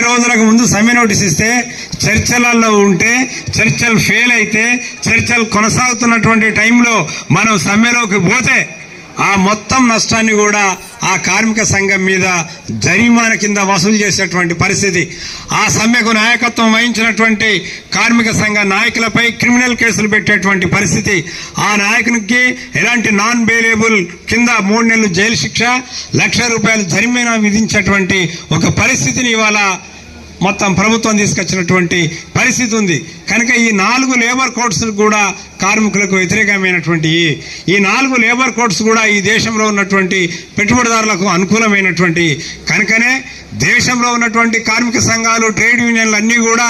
రోజులకు ముందు సమ్మె నోటీస్ ఇస్తే చర్చలలో ఉంటే చర్చలు ఫెయిల్ అయితే చర్చలు కొనసాగుతున్నటువంటి టైంలో మనం సమ్మెలోకి పోతే ఆ మొత్తం నష్టాన్ని కూడా ఆ కార్మిక సంఘం మీద జరిమానా కింద వసూలు చేసేటువంటి పరిస్థితి. ఆ సమ్మెకు నాయకత్వం వహించినటువంటి కార్మిక సంఘ నాయకులపై క్రిమినల్ కేసులు పెట్టేటువంటి పరిస్థితి. ఆ నాయకునికి ఎలాంటి నాన్ బెయిలబుల్ కింద మూడు నెలలు జైలు శిక్ష లక్ష రూపాయలు జరిమానా విధించేటువంటి ఒక పరిస్థితిని ఇవాళ మొత్తం ప్రభుత్వం తీసుకొచ్చినటువంటి పరిస్థితి ఉంది. కనుక ఈ నాలుగు లేబర్ కోడ్స్ కూడా కార్మికులకు వ్యతిరేకమైనటువంటి ఈ నాలుగు లేబర్ కోడ్స్ కూడా ఈ దేశంలో ఉన్నటువంటి పెట్టుబడిదారులకు అనుకూలమైనటువంటి కనుకనే దేశంలో ఉన్నటువంటి కార్మిక సంఘాలు ట్రేడ్ యూనియన్లు అన్నీ కూడా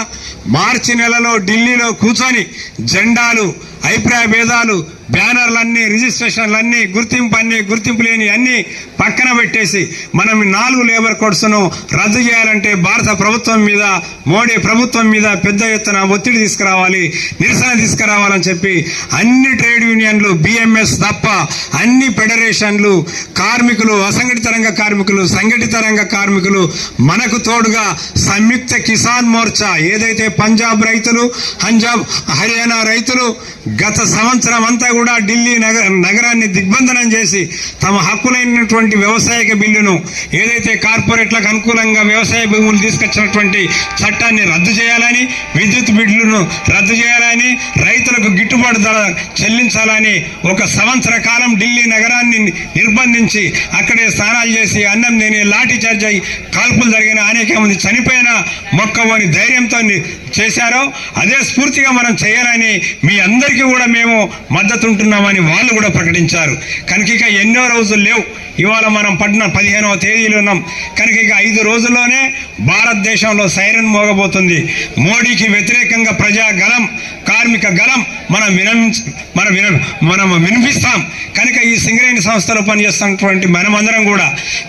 మార్చి నెలలో ఢిల్లీలో కూర్చొని జెండాలు అభిప్రాయ భేదాలు బ్యానర్లన్నీ రిజిస్ట్రేషన్లన్నీ గుర్తింపు అన్ని గుర్తింపు లేని అన్ని పక్కన పెట్టేసి మనం నాలుగు లేబర్ కోడ్స్ను రద్దు చేయాలంటే భారత ప్రభుత్వం మీద మోడీ ప్రభుత్వం మీద పెద్ద ఎత్తున ఒత్తిడి తీసుకురావాలి నిరసన తీసుకురావాలని చెప్పి అన్ని ట్రేడ్ యూనియన్లు బిఎంఎస్ తప్ప అన్ని ఫెడరేషన్లు కార్మికులు అసంఘటిత రంగ కార్మికులు సంఘటిత రంగ కార్మికులు మనకు తోడుగా సంయుక్త కిసాన్ మోర్చా ఏదైతే పంజాబ్ రైతులు పంజాబ్ హర్యానా రైతులు గత సంవత్సరం అంతా కూడా ఢిల్లీ నగర నగరాన్ని దిగ్బంధనం చేసి తమ హక్కులైనటువంటి వ్యవసాయక బిల్లును ఏదైతే కార్పొరేట్లకు అనుకూలంగా వ్యవసాయ భూములు తీసుకొచ్చినటువంటి చట్టాన్ని రద్దు చేయాలని విద్యుత్ బిల్లును రద్దు చేయాలని రైతులకు గిట్టుబాటు ధర చెల్లించాలని ఒక సంవత్సర కాలం ఢిల్లీ నగరాన్ని నిర్బంధించి అక్కడే స్నానాలు చేసి అన్నం తిని లాఠీ చార్జ్ అయి కాల్పులు జరిగిన అనేక మంది చనిపోయిన మొక్కవని ధైర్యంతో చేశారో అదే స్ఫూర్తిగా మనం చేయాలని మీ అందరికీ కూడా మేము మద్దతు ఉంటున్నామని వాళ్ళు కూడా ప్రకటించారు. కనుక ఇక ఎన్నో రోజులు లేవు. ఇవాళ మనం పడిన పదిహేనవ తేదీలో ఉన్నాం. కనుక ఇక ఐదు రోజుల్లోనే భారతదేశంలో సైరన్ మోగబోతుంది. మోడీకి వ్యతిరేకంగా ప్రజాగలం కార్మిక గలం మనం విన మనం విన మనం వినిపిస్తాం. కనుక ఈ సింగరేణి సంస్థలో పనిచేస్తున్నటువంటి మనమందరం కూడా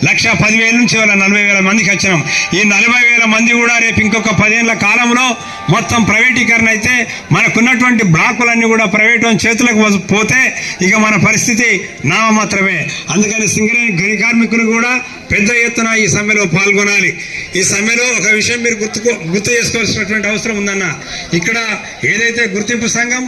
లక్ష పదివేల నుంచి ఇవాళ నలభై వేల మందికి వచ్చినాం. ఈ నలభై వేల మంది కూడా రేపు ఇంకొక పదేళ్ళ కాలంలో మొత్తం ప్రైవేటీకరణ అయితే మనకున్నటువంటి బ్లాకులన్నీ కూడా ప్రైవేట్ చేతులకు పోతే ఇక మన పరిస్థితి నామమాత్రమే అందుకని సింగరేణి గని కార్మికులు కూడా పెద్ద ఎత్తున ఈ సమ్మెలో పాల్గొనాలి. ఈ సమ్మెలో ఒక విషయం మీరు గుర్తు గుర్తు చేసుకోవాల్సినటువంటి అవసరం ఉందన్న. ఇక్కడ ఏదైతే గుర్తింపు సంఘం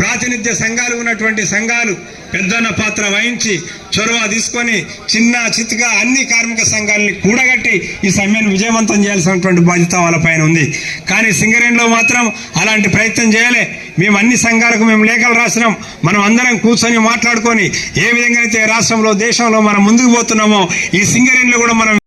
ప్రాతినిధ్య సంఘాలు ఉన్నటువంటి సంఘాలు పెద్దన్న పాత్ర వహించి చొరవ తీసుకొని చిన్న చిత్తుగా అన్ని కార్మిక సంఘాలని కూడగట్టి ఈ సమ్మెను విజయవంతం చేయాల్సినటువంటి బాధ్యత వాళ్ళపైన ఉంది. కానీ సింగరేణిలో మాత్రం అలాంటి ప్రయత్నం చేయలే. మేము అన్ని సంఘాలకు మేము లేఖలు రాసినాం. మనం అందరం కూర్చొని మాట్లాడుకొని ఏ విధంగా అయితే రాష్ట్రంలో దేశంలో మనం ముందుకు పోతున్నామో ఈ సింగరేణిలో కూడా మనం